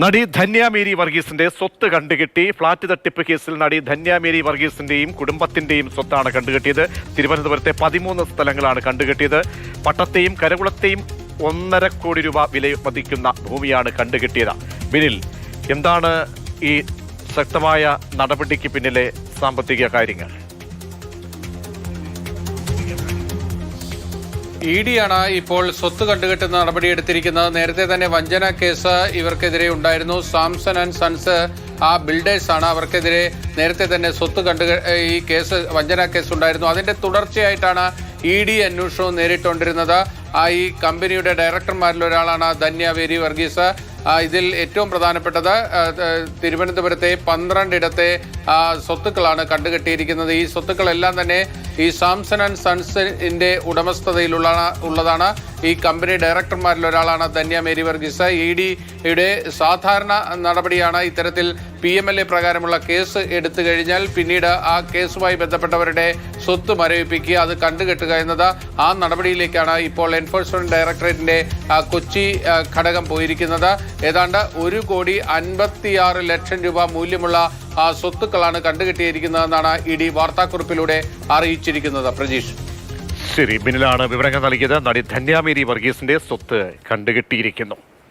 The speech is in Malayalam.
നടി ധന്യ മേരി വർഗീസിന്റെ സ്വത്ത് കണ്ടുകെട്ടി ഫ്ളാറ്റ് തട്ടിപ്പ് കേസിൽ നടി ധന്യ മേരി വർഗീസിന്റെയും കുടുംബത്തിന്റെയും സ്വത്താണ് കണ്ടുകെട്ടിയത്. തിരുവനന്തപുരത്തെ പതിമൂന്ന് സ്ഥലങ്ങളാണ് കണ്ടുകെട്ടിയത്. പട്ടത്തെയും കരകുളത്തെയും ഒന്നര കോടി രൂപ വില മതിക്കുന്ന ഭൂമിയാണ് കണ്ടുകെട്ടിയത്. ബിനിൽ എന്താണ് ഈ ശക്തമായ നടപടിക്ക് പിന്നിലെ സാമ്പത്തിക കാര്യങ്ങൾ? ഇ ഡിയാണ് ഇപ്പോൾ സ്വത്ത് കണ്ടുകെട്ടുന്ന നടപടിയെടുത്തിരിക്കുന്നത് നേരത്തെ തന്നെ വഞ്ചന കേസ് ഇവർക്കെതിരെ ഉണ്ടായിരുന്നു. സാംസൺ ആൻഡ് സൺസ് ആ ബിൽഡേഴ്സ് ആണ് അവർക്കെതിരെ നേരത്തെ തന്നെ സ്വത്ത് കണ്ടു ഈ കേസ് വഞ്ചന കേസ് ഉണ്ടായിരുന്നു. അതിന്റെ തുടർച്ചയായിട്ടാണ് ഇ ഡി അന്വേഷണവും നേരിട്ടുകൊണ്ടിരുന്നത് ഈ കമ്പനിയുടെ ഡയറക്ടർമാരിൽ ഒരാളാണ് ധന്യ വേരി വർഗീസ്. ആ, ഇതിൽ ഏറ്റവും പ്രധാനപ്പെട്ടത് ആ, തിരുവനന്തപുരത്തെ പന്ത്രണ്ടിടത്തെ ആ, സ്വത്തുക്കളാണ് കണ്ടുകെട്ടിയിരിക്കുന്നത്. ഈ സ്വത്തുക്കളെല്ലാം തന്നെ ഈ സാംസൺ ആൻഡ് സൺസിന്റെ ഉടമസ്ഥതയിലുള്ള ഉള്ളതാണ്. ഈ കമ്പനി ഡയറക്ടർമാരിൽ ഒരാളാണ് ധന്യ മേരി വർഗീസ്. ഇ ഡിയുടെ സാധാരണ നടപടിയാണ് ഇത്തരത്തിൽ പി എം എൽ എ പ്രകാരമുള്ള കേസ് എടുത്തു കഴിഞ്ഞാൽ പിന്നീട് ആ കേസുമായി ബന്ധപ്പെട്ടവരുടെ സ്വത്ത് മരവിപ്പിക്കുക അത് കണ്ടുകെട്ടുക എന്നത് ആ നടപടിയിലേക്കാണ് ഇപ്പോൾ എൻഫോഴ്സ്മെന്റ് ഡയറക്ടറേറ്റിന്റെ കൊച്ചി ഘടകം പോയിരിക്കുന്നത്. ഏതാണ്ട് ഒരു കോടി അൻപത്തിയാറ് ലക്ഷം രൂപ മൂല്യമുള്ള സ്വത്തുക്കളാണ് കണ്ടുകെട്ടിയിരിക്കുന്നതെന്നാണ് ഇ ഡി വാർത്താക്കുറിപ്പിലൂടെ അറിയിച്ചിരിക്കുന്നത്. പ്രജീഷ്. ശരി ബിനിലാണ് വിവരങ്ങൾ നൽകിയത്. നടി ധന്യാമേരി വർഗീസിന്റെ സ്വത്ത് കണ്ടുകെട്ടിയിരിക്കുന്നു.